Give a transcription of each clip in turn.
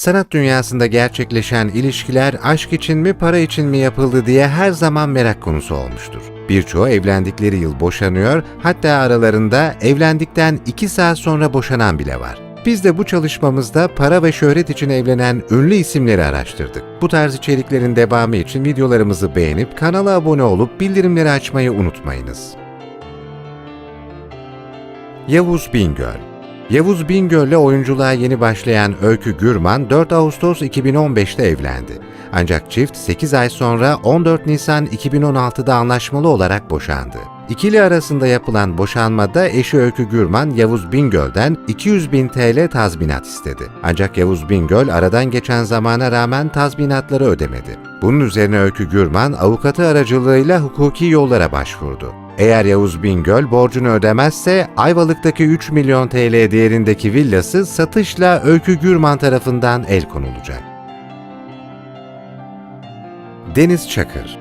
Sanat dünyasında gerçekleşen ilişkiler aşk için mi para için mi yapıldı diye her zaman merak konusu olmuştur. Birçoğu evlendikleri yıl boşanıyor, hatta aralarında evlendikten 2 saat sonra boşanan bile var. Biz de bu çalışmamızda para ve şöhret için evlenen ünlü isimleri araştırdık. Bu tarz içeriklerin devamı için videolarımızı beğenip kanala abone olup bildirimleri açmayı unutmayınız. Yavuz Bingöl Yavuz Bingöl'le oyunculuğa yeni başlayan Öykü Gürman 4 Ağustos 2015'te evlendi. Ancak çift 8 ay sonra 14 Nisan 2016'da anlaşmalı olarak boşandı. İkili arasında yapılan boşanmada eşi Öykü Gürman Yavuz Bingöl'den 200 bin TL tazminat istedi. Ancak Yavuz Bingöl aradan geçen zamana rağmen tazminatları ödemedi. Bunun üzerine Öykü Gürman avukatı aracılığıyla hukuki yollara başvurdu. Eğer Yavuz Bingöl borcunu ödemezse Ayvalık'taki 3 milyon TL değerindeki villası satışla Öykü Gürman tarafından el konulacak. Deniz Çakır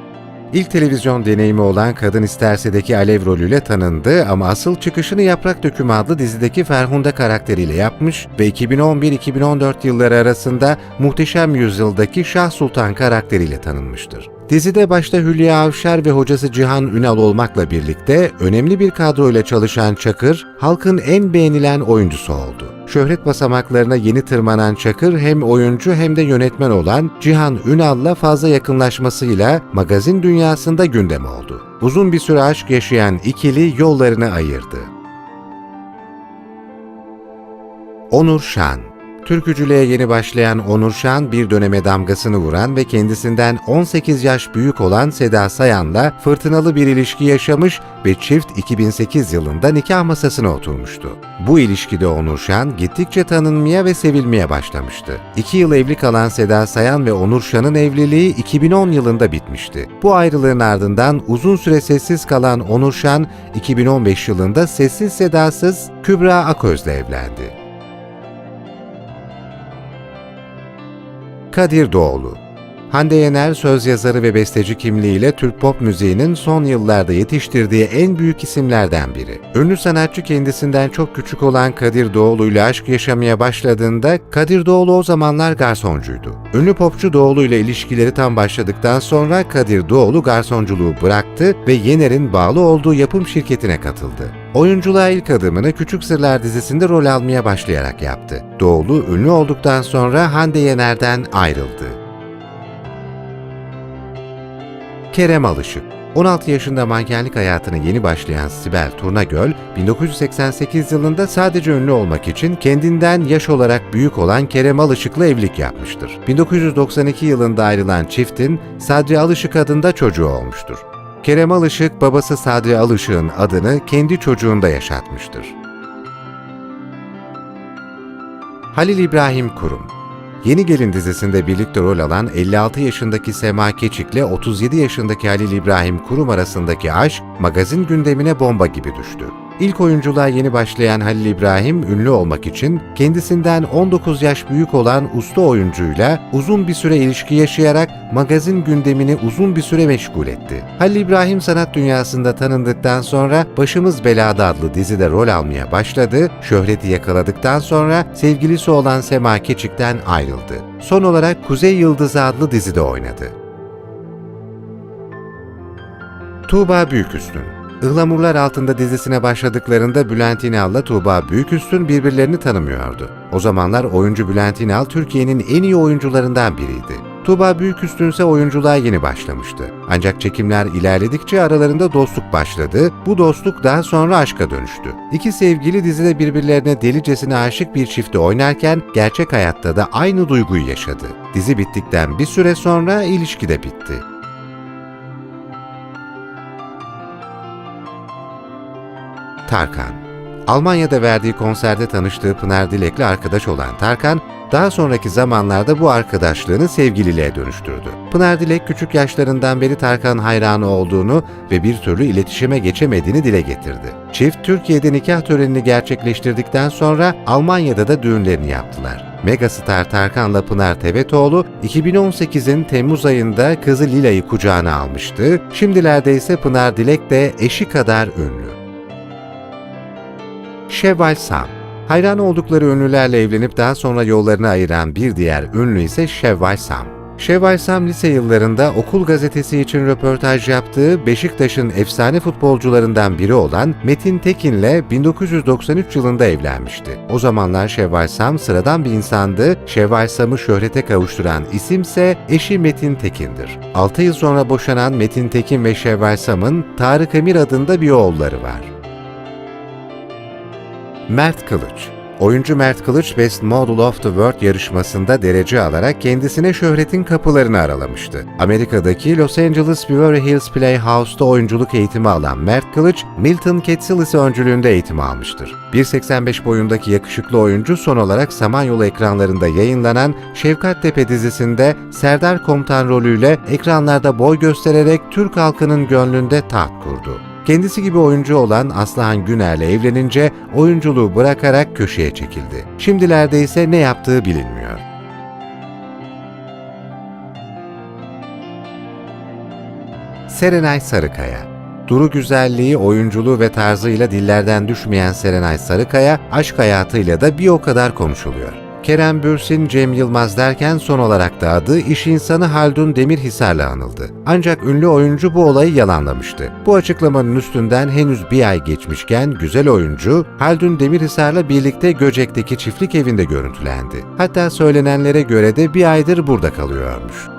İlk televizyon deneyimi olan Kadın İsterse'deki Alev rolüyle tanındı ama asıl çıkışını Yaprak Dökümü adlı dizideki Ferhunde karakteriyle yapmış ve 2011-2014 yılları arasında Muhteşem Yüzyıl'daki Şah Sultan karakteriyle tanınmıştır. Dizide başta Hülya Avşar ve hocası Cihan Ünal olmakla birlikte önemli bir kadroyla çalışan Çakır, halkın en beğenilen oyuncusu oldu. Şöhret basamaklarına yeni tırmanan Çakır hem oyuncu hem de yönetmen olan Cihan Ünal'la fazla yakınlaşmasıyla magazin dünyasında gündem oldu. Uzun bir süre aşk yaşayan ikili yollarını ayırdı. Onur Şan Türkücülüğe yeni başlayan Onur Şan bir döneme damgasını vuran ve kendisinden 18 yaş büyük olan Seda Sayan'la fırtınalı bir ilişki yaşamış ve çift 2008 yılında nikah masasına oturmuştu. Bu ilişkide Onur Şan gittikçe tanınmaya ve sevilmeye başlamıştı. İki yıl evli kalan Seda Sayan ve Onur Şan'ın evliliği 2010 yılında bitmişti. Bu ayrılığın ardından uzun süre sessiz kalan Onur Şan, 2015 yılında sessiz sedasız Kübra Aköz'le evlendi. Kadir Doğulu Hande Yener söz yazarı ve besteci kimliğiyle Türk pop müziğinin son yıllarda yetiştirdiği en büyük isimlerden biri. Ünlü sanatçı kendisinden çok küçük olan Kadir Doğulu ile aşk yaşamaya başladığında Kadir Doğulu o zamanlar garsoncuydu. Ünlü popçu Doğulu ile ilişkileri tam başladıktan sonra Kadir Doğulu garsonculuğu bıraktı ve Yener'in bağlı olduğu yapım şirketine katıldı. Oyunculuğa ilk adımını Küçük Sırlar dizisinde rol almaya başlayarak yaptı. Doğulu ünlü olduktan sonra Hande Yener'den ayrıldı. Kerem Alışık 16 yaşında mankenlik hayatına yeni başlayan Sibel Turnagöl, 1988 yılında sadece ünlü olmak için kendinden yaş olarak büyük olan Kerem Alışık'la evlilik yapmıştır. 1992 yılında ayrılan çiftin Sadri Alışık adında çocuğu olmuştur. Kerem Alışık, babası Sadri Alışık'ın adını kendi çocuğunda yaşatmıştır. Halil İbrahim Kurum Yeni Gelin dizisinde birlikte rol alan 56 yaşındaki Sema Keçik'le 37 yaşındaki Halil İbrahim Kurum arasındaki aşk magazin gündemine bomba gibi düştü. İlk oyunculuğa yeni başlayan Halil İbrahim ünlü olmak için kendisinden 19 yaş büyük olan usta oyuncuyla uzun bir süre ilişki yaşayarak magazin gündemini uzun bir süre meşgul etti. Halil İbrahim sanat dünyasında tanındıktan sonra Başımız Belada adlı dizide rol almaya başladı, şöhreti yakaladıktan sonra sevgilisi olan Sema Keçik'ten ayrıldı. Son olarak Kuzey Yıldızı adlı dizide oynadı. Tuğba Büyüküstün Ihlamurlar Altında dizisine başladıklarında Bülent İnal'la Tuğba Büyüküstün birbirlerini tanımıyordu. O zamanlar oyuncu Bülent İnal Türkiye'nin en iyi oyuncularından biriydi. Tuğba Büyüküstün ise oyunculuğa yeni başlamıştı. Ancak çekimler ilerledikçe aralarında dostluk başladı. Bu dostluk daha sonra aşka dönüştü. İki sevgili dizide birbirlerine delicesine aşık bir çifti oynarken gerçek hayatta da aynı duyguyu yaşadı. Dizi bittikten bir süre sonra ilişki de bitti. Tarkan Almanya'da verdiği konserde tanıştığı Pınar Dilek'le arkadaş olan Tarkan, daha sonraki zamanlarda bu arkadaşlığını sevgililiğe dönüştürdü. Pınar Dilek küçük yaşlarından beri Tarkan hayranı olduğunu ve bir türlü iletişime geçemediğini dile getirdi. Çift Türkiye'de nikah törenini gerçekleştirdikten sonra Almanya'da da düğünlerini yaptılar. Megastar Tarkan'la Pınar Tevetoğlu 2018'in Temmuz ayında kızı Lila'yı kucağına almıştı. Şimdilerde ise Pınar Dilek de eşi kadar ünlü. Şevval Sam Hayran oldukları ünlülerle evlenip daha sonra yollarını ayıran bir diğer ünlü ise Şevval Sam. Şevval Sam lise yıllarında okul gazetesi için röportaj yaptığı Beşiktaş'ın efsane futbolcularından biri olan Metin Tekin'le 1993 yılında evlenmişti. O zamanlar Şevval Sam sıradan bir insandı, Şevval Sam'ı şöhrete kavuşturan isimse eşi Metin Tekin'dir. 6 yıl sonra boşanan Metin Tekin ve Şevval Sam'ın Tarık Emir adında bir oğulları var. Mert Kılıç Oyuncu Mert Kılıç Best Model of the World yarışmasında derece alarak kendisine şöhretin kapılarını aralamıştı. Amerika'daki Los Angeles Beverly Hills Playhouse'da oyunculuk eğitimi alan Mert Kılıç, Milton Ketsillisi öncülüğünde eğitim almıştır. 1.85 boyundaki yakışıklı oyuncu son olarak Samanyolu ekranlarında yayınlanan Şefkat Tepe dizisinde Serdar Komutan rolüyle ekranlarda boy göstererek Türk halkının gönlünde taht kurdu. Kendisi gibi oyuncu olan Aslıhan Güner'le evlenince oyunculuğu bırakarak köşeye çekildi. Şimdilerde ise ne yaptığı bilinmiyor. Serenay Sarıkaya Duru güzelliği, oyunculuğu ve tarzıyla dillerden düşmeyen Serenay Sarıkaya, aşk hayatıyla da bir o kadar konuşuluyor. Kerem Bürsin, Cem Yılmaz derken son olarak da adı iş insanı Haldun Demirhisar'la anıldı. Ancak ünlü oyuncu bu olayı yalanlamıştı. Bu açıklamanın üstünden henüz bir ay geçmişken güzel oyuncu Haldun Demirhisar'la birlikte Göcek'teki çiftlik evinde görüntülendi. Hatta söylenenlere göre de bir aydır burada kalıyormuş.